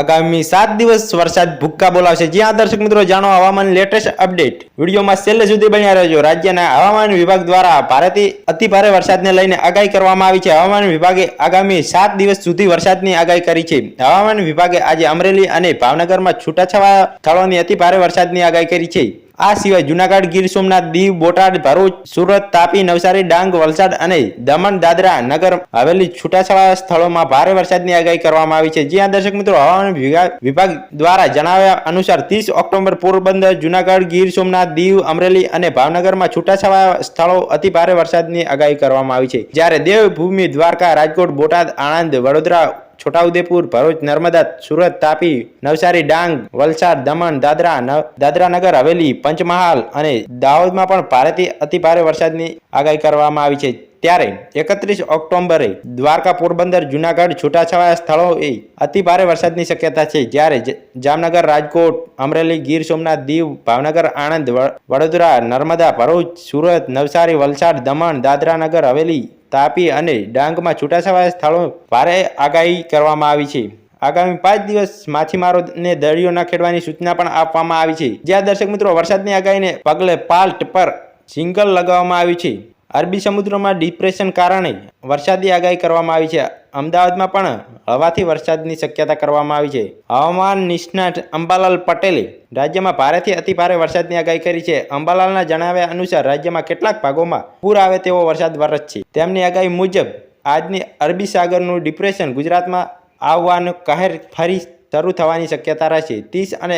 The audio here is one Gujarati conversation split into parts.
આગામી સાત દિવસ વરસાદ ભૂક્કા બોલાવશે. જ્યાં દર્શક મિત્રો, જાણો હવામાન લેટેસ્ટ અપડેટ. વિડીયોમાં છેલ્લે સુધી બન્યા રહેજો. રાજ્યના હવામાન વિભાગ દ્વારા ભારેથી અતિ ભારે વરસાદને લઈને આગાહી કરવામાં આવી છે. હવામાન વિભાગે આગામી સાત દિવસ સુધી વરસાદની આગાહી કરી છે. હવામાન વિભાગે આજે અમરેલી અને ભાવનગરમાં છૂટાછવાયા સ્થળોની અતિ ભારે વરસાદની આગાહી કરી છે. આ સિવાય જુનાગઢ ગીર સોમનાથ દીવ બોટાદ ભરૂચ સુરત તાપી નવસારી ડાંગ વલસાડ અને દમણ દાદરા નગર હવેલી છૂટાછવાયા સ્થળોમાં ભારે વરસાદની આગાહી કરવામાં આવી છે. જ્યાં દર્શક મિત્રો, હવામાન વિભાગ દ્વારા જણાવ્યા અનુસાર ત્રીસ ઓક્ટોબર પોરબંદર, જુનાગઢ ગીર સોમનાથ દીવ, અમરેલી અને ભાવનગરમાં છૂટાછવાયા સ્થળો અતિ ભારે વરસાદની આગાહી કરવામાં આવી છે. જ્યારે દેવભૂમિ દ્વારકા, રાજકોટ, બોટાદ, આણંદ, વડોદરા છોટાઉદેપુર, ભરૂચ, નર્મદા, સુરત, તાપી, નવસારી, ડાંગ, વલસાડ, દમણ, દાદરા દાદરાનગર, હવેલી, પંચમહાલ અને દાહોદમાં પણ ભારેથી અતિભારે વરસાદની આગાહી કરવામાં આવી છે. ત્યારે એકત્રીસ ઓક્ટોબરે દ્વારકા પોરબંદર, જુનાગઢ, છૂટાછવાયા સ્થળોએ અતિભારે વરસાદની શક્યતા છે. જ્યારે જામનગર, રાજકોટ, અમરેલી, ગીર સોમનાથ, દીવ, ભાવનગર, આણંદ વડોદરા, નર્મદા, ભરૂચ, સુરત, નવસારી, વલસાડ, દમણ, દાદરાનગર, હવેલી તાપી અને ડાંગમાં છૂટાછવાયા સ્થળો ભારે આગાહી કરવામાં આવી છે. આગામી પાંચ દિવસ માછીમારોને દરિયો ન ખેડવાની સૂચના પણ આપવામાં આવી છે. જ્યાં દર્શક મિત્રો, વરસાદની આગાહીને પગલે પાલ્ટ પર સિંગલ લગાવવામાં આવ્યું છે. અરબી સમુદ્રમાં ડિપ્રેશન કારણે વરસાદની આગાહી કરવામાં આવી છે. અમદાવાદમાં પણ હવાથી વરસાદની શક્યતા કરવામાં આવી છે. હવામાન નિષ્ણાત અંબાલાલ પટેલે રાજ્યમાં ભારેથી અતિભારે વરસાદની આગાહી કરી છે. અંબાલાલના જણાવ્યા અનુસાર રાજ્યમાં કેટલાક ભાગોમાં પૂર આવે તેવો વરસાદ વરસશે તેમની આગાહી મુજબ આજની અરબી સાગરનું ડિપ્રેશન ગુજરાતમાં આવવાનું કહેર ફરી શરૂ થવાની શક્યતા રહેશે. ત્રીસ અને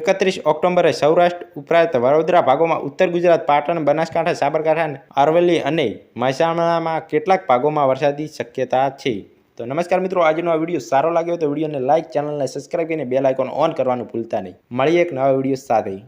એકત્રીસ ઓક્ટોબરે સૌરાષ્ટ્ર ઉપરાંત વડોદરા ભાગોમાં ઉત્તર ગુજરાત, પાટણ, બનાસકાંઠા, સાબરકાંઠા અરવલ્લી અને મહેસાણામાં કેટલાક ભાગોમાં વરસાદની શક્યતા છે. તો નમસ્કાર મિત્રો, આજનો આ વીડિયો સારો લાગ્યો તો વિડીયોને લાઇક ચેનલને સબસ્ક્રાઇબ કરીને બેલ આઇકોન ઓન કરવાનું ભૂલતા નહીં. મળીએ એક નવા વીડિયો સાથે.